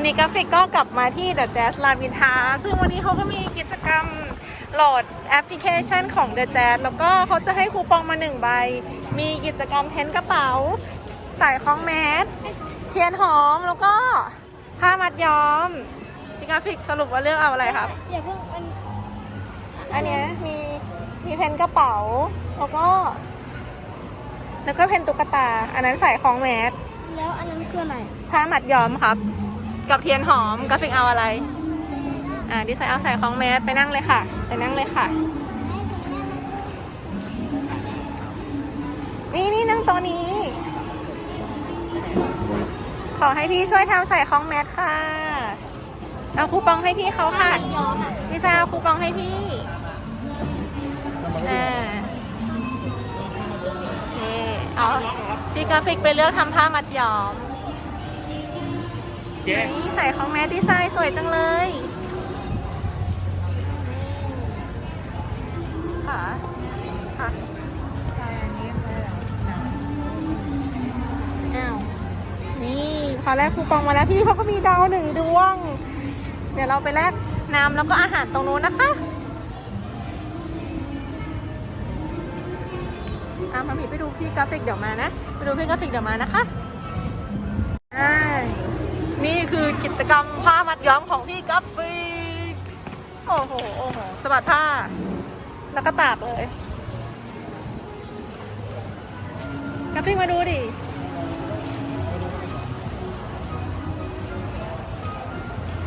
วันนี้กราฟิกก็กลับมาที่เดอะแจ๊สลามินทา ซึ่งวันนี้เขาก็มีกิจกรรมโหลดแอปพลิเคชันของเดอะแจ๊สแล้วก็เขาจะให้คูปองมาหนึ่งใบ มีกิจกรรมเพ้นท์กระเป๋า ใส่ของแมส เทียนหอม แล้วก็ผ้ามัดย้อมพี่กราฟิกสรุปว่าเลือกเอาอะไรครับ อย่าเพิ่งอันอันเนี้ยมีมีเพนกระเป๋า แล้วก็ แล้วก็เพนตุ๊กตา อันนั้นใส่ของแมส แล้วอันนั้นคืออะไรผ้ามัดย้อมครับ กับเทียนหอมกราฟิกเอาอะไร อ่าดีไซน์เอาใส่ของแมสไปนั่งเลยค่ะ ไปนั่งเลยค่ะ นี่นี่นั่งโต๊ะนี้ ขอให้พี่ช่วยทำใส่ของแมสค่ะ เอาคูปองให้พี่เขาค่ะย้อมอะพี่แซวคูปองให้พี่ อ่าโอเคเอาพี่กราฟิกไปเลือกทำผ้ามัดย้อม เจ๊นี่ใส่ของแมสดีไซน์สวยจังเลยค่ะค่ะใช่อันนี้เลยอ้าว นี่พอแรกคูปองมาแล้วพี่เขาก็มีดาวหนึ่งดวง เดี๋ยวเราไปแลกน้ำแล้วก็อาหารตรงนู้นนะคะอามามีไปดูพี่กราฟิกเดี๋ยวมานะ ไปดูพี่กราฟิกเดี๋ยวมานะคะใช่ นี่คือกิจกรรมผ้ามัดย้อมของพี่กราฟิกโอ้โหโอ้โหสะบัดผ้า แล้วก็ตากเลยกราฟิกมาดูดิ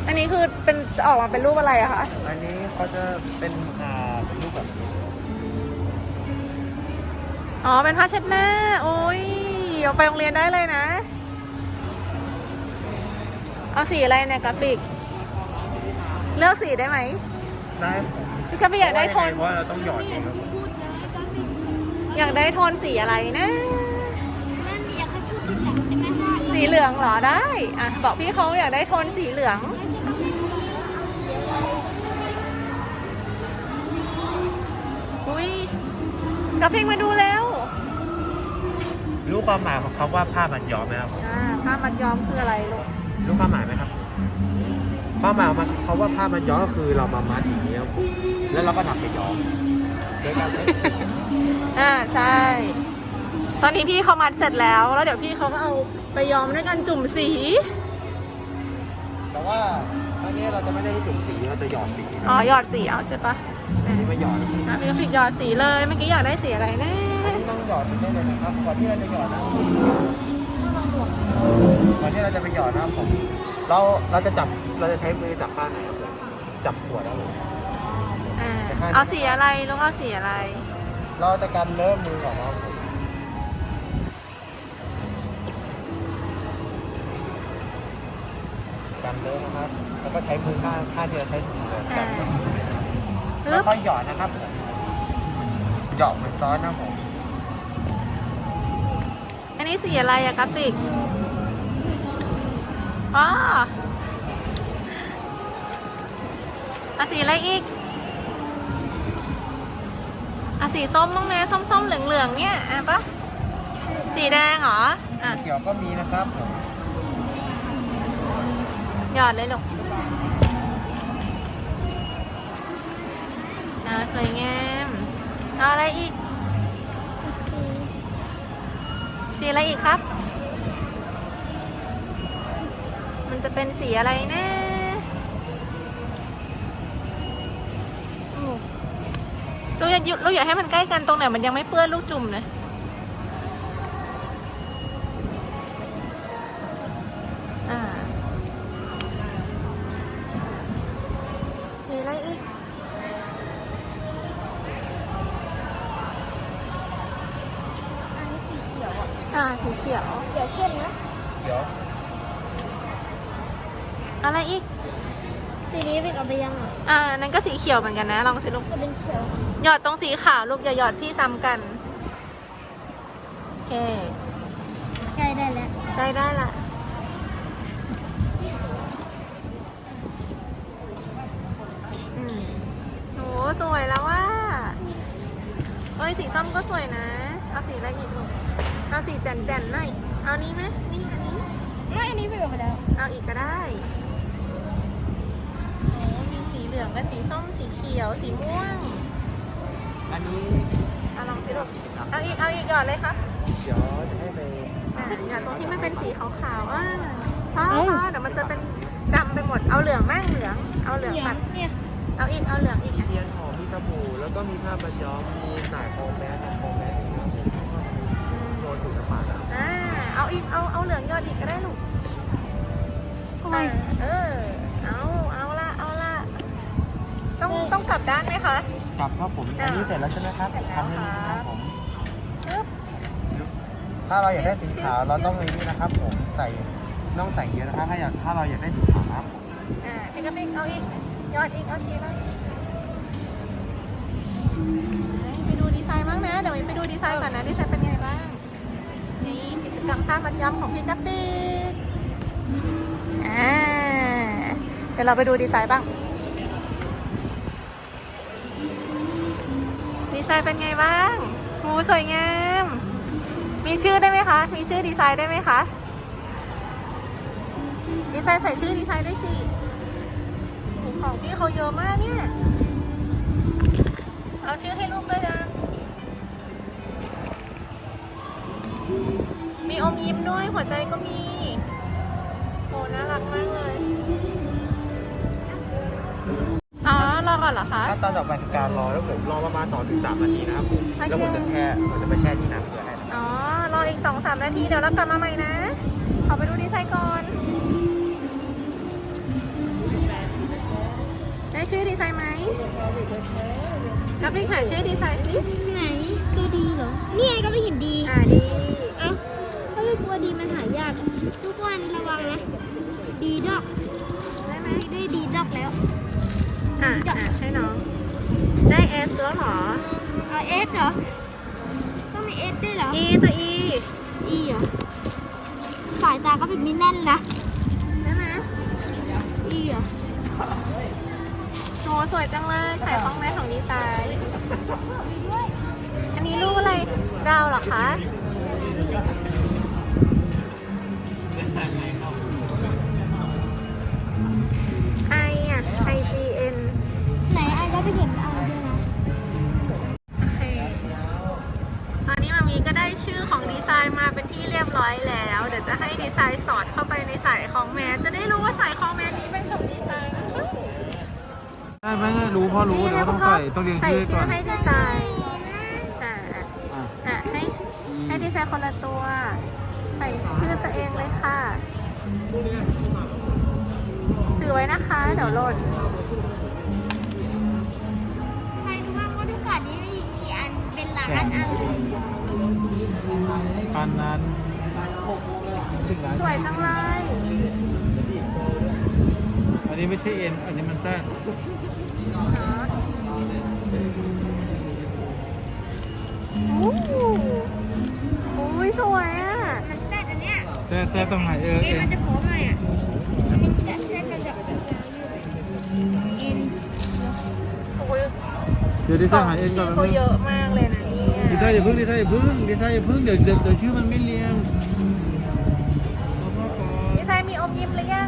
อันนี้คือเป็นจะออกมาเป็นรูปอะไรอะคะ อันนี้เขาจะเป็นอ่าเป็นรูปแบบอ๋อ เป็นผ้าเช็ดหน้าโอ้ยเอาไปโรงเรียนได้เลยนะ เอาสีอะไรเนี่ยกราฟิก เลือกสีได้ไหมได้พี่กราฟิกอยากได้โทน เพราะว่าเราต้องหยอดเองครับพูดเลยก็มีอยากได้โทนสีอะไรนะแม่มีอยากให้พูดที่หลังจะไม่ได้สีเหลืองเหรอได้ อะ บอกพี่เขาอยากได้โทนสีเหลือง อุ้ยกราฟิกมาดูแล้วรู้ความหมายของคำว่าผ้ามันย้อมไหมครับ อ่าผ้ามัดย้อมคืออะไรลูก รู้ความหมายไหมครับความหมายของมันเขาว่าผ้ามันย้อมก็คือเรามามัดอย่างนี้ครับผมแล้วเราก็ถักไปย้อมโดยการใช้สีอ่าใช่ ตอนนี้พี่เขามัดเสร็จแล้ว แล้วเดี๋ยวพี่เขาก็เอาไปย้อมด้วยกันจุ่มสี แต่ว่าอันนี้เราจะไม่ได้ให้จุ่มสีเราจะหยอดสีอ๋อหยอดสีเอาใช่ปะอันนี้มาหยอดอะพี่กราฟิกหยอดสีเลย เมื่อกี้อยากได้สีอะไรนะอันนี้ต้องหยอดได้เลยนะครับก่อนที่เราจะหยอดนะ ก่อนที่เราจะไปหยอดนะครับผม เราเราจะจับเราจะใช้มือจับผ้าไหนครับผมจับขวดครับผม อ่าเอาสีอะไรลุงเอาสีอะไร เราจะกันเริ่มมือก่อนนะครับผมกันเริ่มนะครับ แล้วก็ใช้มือข้างข้างที่เราใช้ถุงเลยอ่ากันปึ๊แล้วบก็หยอดนะครับผมหยอดเหมือนซอสนะครับผม อันนี้สีอะไรอะกราฟิก อ๋อเอาสีอะไรอีกเอาสีส้มบ้างไหมส้มๆเหลืองๆเนี่ยอะปะสีแดงเหรออะเขียวก็มีนะครับผมหยอดเลยลูกอ่าสวยงามเอาอะไรอีกสีอะไรอีกครับ จะเป็นสีอะไรนะลูกอย่าลูกอย่าให้มันใกล้กันตรงไหนมันยังไม่เปื้อนลูกจุ่มเลยอ่าสีอะไรอีกอันนี้สีเขียวอะ อ่า สีเขียว เขียวเข้มนะ เขียว อะไรอีก สีนี้ เป็นเอาไปยังอะอ่านั่นก็สีเขียวเหมือนกันนะ ลองสิลูกจะเป็นเขียวหยอดตรงสีขาวลูกอย่าหยอดที่ซ้ำกันโอเคใกล้ได้แล้วใกล้ได้ละอืมโหสวยแล้วว่าเอ้ยสีส้มก็สวยนะเอาสีอะไรอีกลูกเอาสีแจ่นๆหน่อยเอานี้ไหมนี่อันนี้ไม่อันนี้ไปเอาไปแล้ว เอาอีกก็ได้โอ้มีสีเหลื องกับสีส้มสีเขียวสีม่วงอันนี้เอาลองสิลูกเอาอีกเอาอีกก่อนเลยค่ะเดี๋ยวจะให้ไปอะอย่างตรงที่มันเป็นสีขาวๆอ่าพอพอเดี๋ยวมันจะเป็นดำไปหมดเอาเหลืองแม่งเหลือง เอาเหลืองเหลือตังดเนี่ยเอาอีกเอาเหลืองอีกอะเทียนหอมมีสบู่แล้วก็มีผ้ามัดย้อมมีสายโฟมแมสโฟมแมสอย่างเงี้ยโดนถูกกระปาดอ่าเอาอีกเอาเอาเหลืองยอดอีกก็ได้ลูกทำไมเออ เอา เอาละ เอาละ ต้องต้องกลับด้านไหมคะ กลับครับผม อันนี้เสร็จแล้วใช่ไหมครับเสร็จแล้วทำให้นี้ครับผม ปึ๊บถ้าเราอยากได้สีขาวเราต้องในนี้นะครับ ผม ใส่ต้องใส่เยอะนะครับ ถ้าอยากถ้าเราอยากได้สีขาวนะครับอ่าให้กระปิกเอาอีก ยอดอีก เอาทีละไปดูดีไซน์บ้างนะ เดี๋ยวไปดูดีไซน์ก่อนนะ ดีไซน์เป็นไงบ้าง นี่กิจกรรมผ้ามัดย้อมของพี่กระปิกอ่า เดี๋ยวเราไปดูดีไซน์บ้าง ดีไซน์เป็นไงบ้างหูสวยงาม มีชื่อได้ไหมคะ มีชื่อดีไซน์ได้ไหมคะ ดีไซน์ใส่ชื่อดีไซน์ด้วยสิโอ้ของพี่เขาเยอะมากเนี่ย เอาชื่อให้ลูกด้วยนะมีอมยิ้มด้วยหัวใจก็มีโอ้น่ารักมากเลยอ๋อรอ ก่อนเหรอคะ ขั้นตอนต่อไปคือการรอแล้วผมรอประมาณ2ถึง3นาทีนะครับผมโอเคแล้วผมจะแช่ผมจะไปแช่ที่น้ำเกลือให้นะครับอ๋อ รออีกสองสามนาทีเดี๋ยวเรากลับมาใหม่นะ ขอไปดูดีไซน์ก่อน ได้ชื่อดีไซน์ไหมแล้วพี่หาชื่อดีไซน์สิไหนตัวดีเหรอ นี่ไงก็ไม่เห็นดีอ่าดีเอ้าถ้าไม่กลัวดีมันหายากอะทุกคนระวังนะ ดีดอก ได้ไหมได้ดีดอกแล้ว อ่าอ่าให้น้อง ได้เอสแล้วเหรอเอาเอสเหรอ ต้องมีเอสด้วยเหรอ E ตัว E อีเหรอ สายตาก็เป็นมินแน่นนะได้ไหมอีเหรอโหสวยจังเลยขายของแม่ของดีไซน์อันนี้รูปอะไรดาวเหรอคะ ไปเห็นเอาด้วยนะโอเค ตอนนี้มามีก็ได้ชื่อของดีไซน์มาเป็นที่เรียบร้อยแล้ว เดี๋ยวจะให้ดีไซน์สอดเข้าไปในสายของแมสจะได้รู้ว่าสายของแมสนี้เป็นของดีไซน์นะคะได้ไหมรู้พ่อรู้แต่ว่าต้องใส่ต้องเรียงใส่ชื่อชื่ก่ออนให้ดีไซน์อ่าอะอะให้ให้ดีไซน์คนละตัว ใส่ชื่อตัวเองเลยค่ะ ถือไว้นะคะ เดี๋ยวหล่น อันเป็นหลายอันอันเลยอันนั้นถึงแล้วสวยจังเลย อันนี้ไม่ใช่เอ็น อันนี้มันแซ่โอ้โหโอ้ยสวยอะ มันแซ่ดอันเนี้ยแซ่แซ่ตรงไหนเออเอ็นเอ็นมันจะโค้งหน่อยอะอันนี้จะแซ่ดกันแบบเอ็นโอ้ยเดี๋ยวดีไซน์หาเอ็นก่อนเขาเยอะมาก ไซน์อย่าพึ่งดีไซน์อย่าพึ่งดีไซน์อย่าพึ่งเดี๋ยวเดี๋ยวเดี๋ยวชื่อมันไม่เรียงรอพ่อก่อนดีไซน์มีอมยิ้มหรือยัง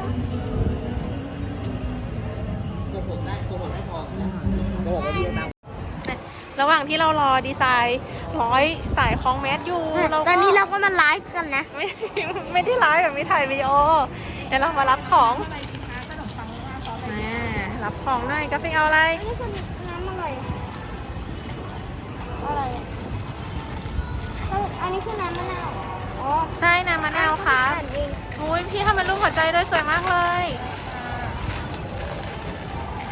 ระหว่างที่เรารอดีไซน์ร้อยสายคล้องแมสอยู่เราก็ตอนนี้เราก็มาไลฟ์กันนะ ไม่ไม่ได้ไลฟ์แบบไม่ถ่ายวีดีโอเดี๋ยวเรามารับของมารับของหน่อยกาแฟเอาอะไรอันนี้คือน้ำอะไรอะไร อันนี้คือน้ำมะนาว อ๋อใช่น้ำมะนาวค่ะอ่านเองอุ้ยพี่ทำเป็นรูปหัวใจด้วยสวยมากเลย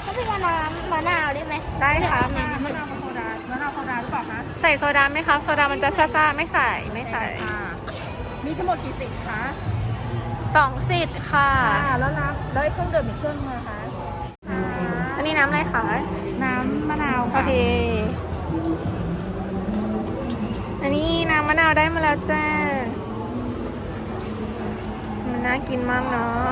เขาเป็นน้ำมะนาวได้ไหมได้ค่ะน้ำมะนาวโซดามะนาวโซดาหรือเปล่าคะใส่โซดาไหมคะโซดามันจะซ่าๆไม่ใส่ไม่ใส่ค่ะมีทั้งหมดกี่สิบคะสองสิทธิ์ค่ะค่ะแล้วน้ำแล้วไอ้เครื่องดื่มอีกเครื่องนึงนะคะอันนี้น้ำอะไรคะน้ำมะนาวโอค่ะเค อันนี้น้ำมะนาวได้มาแล้วจ้า มันน่ากินมากเนาะ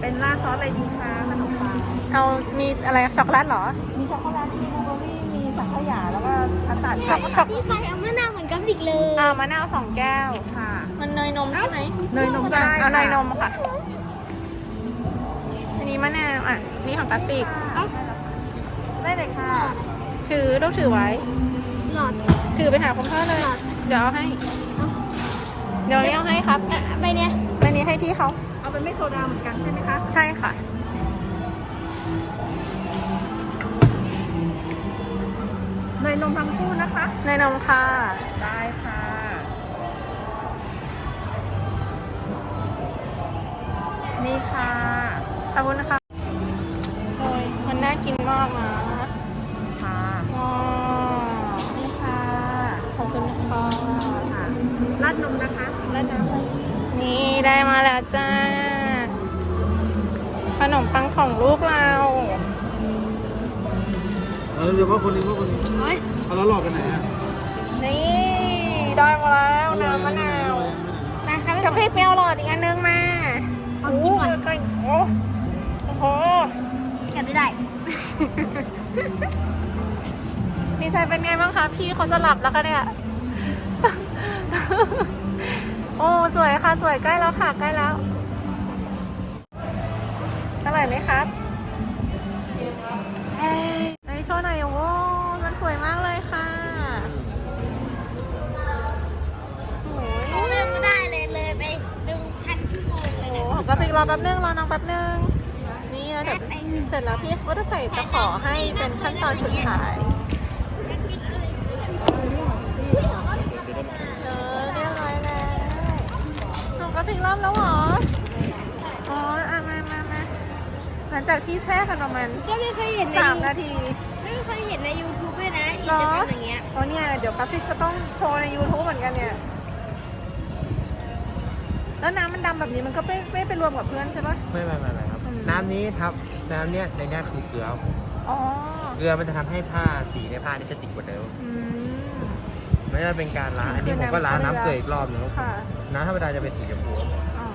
เป็นราดซอสอะไรดีคะขนมปังเอามีอะไรช็อกโกแลตเหรอ มีช็อกโกแลต มีบลูเบอร์รี่ มีสังขยา แล้วก็คัสตาร์ดช็อกช็อกที่ใส่เอามะนาวเหมือนกับอีกเลยอ่ามะนาวสองแก้ว ค่ะมมันเนยนมใช่ไหมเนยนมก็ได้เอาเนยนค่ะมค่ะ อันนี้มะนาวอะ นี่ของกราฟิก ได้เลยค่ะ ถือต้องถือไว้ หลอดถือไปหาคุณพ่อเลย เดี๋ยวเอาให้ เดี๋ยวนี้เอาให้ครับอะใบเนี้ยอันนี้ให้พี่เขา เอาเป็นไม่โซดาเหมือนกันใช่ไหมคะ ใช่ค่ะเนยนมทั้งคู่นะคะเนยนมค่ะ ได้ค่ะ นี่ค่ะ ขอบคุณนะคะ ดนมนะคะราดน้ำเลยนี่ได้มาแล้วจ้า ขนมปังของลูกเราเออเดี๋ยวว่าคนนี้ว่าคนนี้โอ้ยเอาแล้วหลอกกันไหนอะนี่ได้มาแล้วน้ำมะนาวมาครับจะพี่เปรี้ยวหลอดอีกอันนึงมาเอากินก่อนโอ้โหโอ้โหเก็บไม่ได้ดีไซน์เป็นไงบ้างคะพี่เขาจะหลับแล้วคะเนี่ย โอ้สวยค่ะ สวยใกล้แล้วค่ะ ใกล้แล้วอร่อยไหมครับไหนโชว์หน่อยโอ้โหมันสวยมากเลยค่ะโอ้ยเขาเลือกไม่ได้เลยเลยไปดึงพันชั่วโมงเลยโอ้นะโหก็ฟิกรอแป๊บนึง รอน้องแป๊บนึง นี่แล้วเดี๋ยวเสร็จแล้วพี่เขาก็จะใส่ตะขอให้เป็นขั้นตอนสุดท้าย เออเรียบร้อยแล้ว หนูก็พลิกรอบแล้วเหรอ อ๋ออะมามามาหลังจากที่แช่กันประมาณก็ไม่เคยเห็นในสามนาทีไม่เคยเห็นใน YouTube ด้วยนะกิจกรรมอย่างเงี้ยอ๋อเนี่ยเดี๋ยวกราฟิกก็ต้องโชว์ใน YouTube เหมือนกันเนี่ย แล้วน้ำมันดำแบบนี้มันก็ไม่ไม่ไปรวมกับเพื่อนใช่ปะ ไม่ไม่ไม่ไม่ครับ อืม น้ำนี้ทับน้ำเนี้ยในเนี้ยคือเกลือครับผมอ๋อ เกลือมันจะทำให้ผ้าสีในผ้านี่จะติดกว่าเดิมอืม ไม่ได้เป็นการล้างอันนี้ผมก็ล้างน้ำเกลืออีกรอบนึงครับค่ะ น้ำธรรมดาจะเป็นสีชมพูครับอ๋อ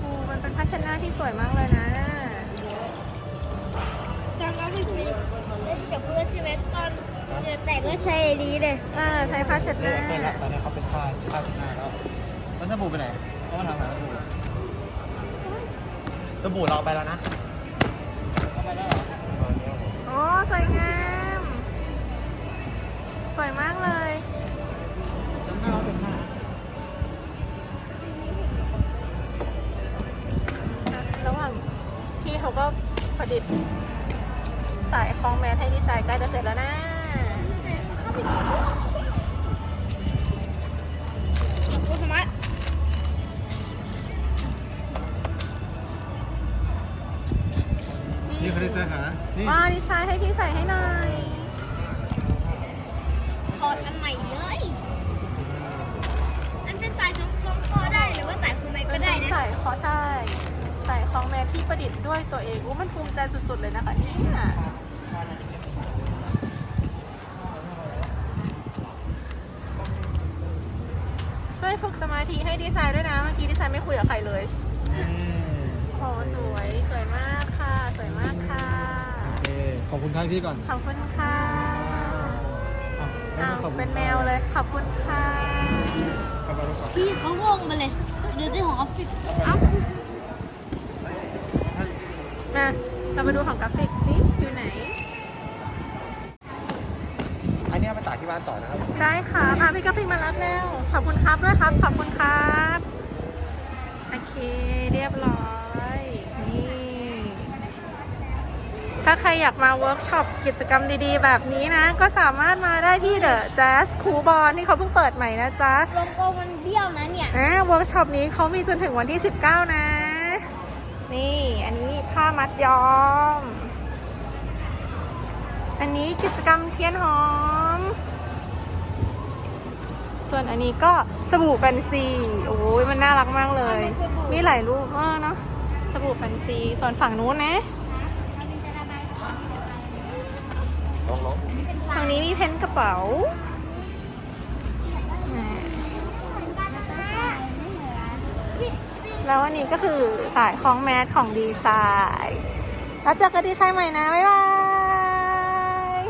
โอ้มันเป็นผ้าเช็ดหน้าที่สวยมากเลยนะตอนเราไปคุยเล่นกับเพื่อนใช่ไหมตอนเกิดแต่ก็ใช้ดีเลยอ่าใช้ผ้าเช็ดหเลิน้ากไปแล้วตอนนี้เขาเป็นผ้าผ้าเช็ดหน้าแล้วแล้วสบู่ไปไหนเขามาทำหาสบู่สบู่เราเอาไปแล้วนะ นี่เขาได้เสื้อขานี่ว้าดีไซน์ให้พี่ใส่ให้หน่อยถอดอันใหม่เลย อันเป็นสายช่องคล้องคอได้หรือว่าสายคุมไมก็ได้นะใส่คอใช่ ใส่คล้องแมสที่ประดิษฐ์ด้วยตัวเองอู้มันภูมิใจสุดๆเลยนะคะเนี่ยช่วยฝึกสมาธิให้ดีไซน์ด้วยนะ เมื่อกี้ดีไซน์ไม่คุยกับใครเลยอืมโอ้สวย สวยมากค่ะ สวยมากค่ะ โอเค ขอบคุณครับพี่ก่อนขอบคุณค่ะอะอ้าวขอบคุณเป็นแมวเลย ขอบคุณค่ะขอบคุณครับพี่เขาวงไปเลย เดี๋ยวที่ของออฟฟิศเอ้ามา เรามาดูของกราฟิกสิ อยู่ไหน อันนี้เอาไปตากที่บ้านต่อนะครับ ได้ค่ะอะพี่กราฟิกมารับแล้ว ขอบคุณครับด้วยครับ ขอบคุณครัาใครอยากมาเวิร์กช็อปกิจกรรมดีๆ แบบนี้นะ ก็สามารถมาได้ที่เดอะแจ๊สคูบอลที่เขาเพิ่งเปิดใหม่นะจ๊ะโลโก้มันเบี้ยวนะเนี่ยอ่าเวิร์กช็อปนี้เขามีจนถึงวันที่ 19 นะ นี่อันนี้ผ้ามัดย้อม อันนี้กิจกรรมเทียนหอม ส่วนอันนี้ก็สบู่แฟนซีโอ้ยมันน่ารักมากเลยมันเป็นสบู่มีหลายรูปเออเนาะสบู่แฟนซีส่วนฝั่งนู้นนะ ลองลอง ฝั่งนี้มีเพนกระเป๋าอ่าแล้วอันนี้ก็คือสายคล้องแมสของดีไซน์ แล้วเจอกันดีไซน์ใหม่นะ บ๊ายบาย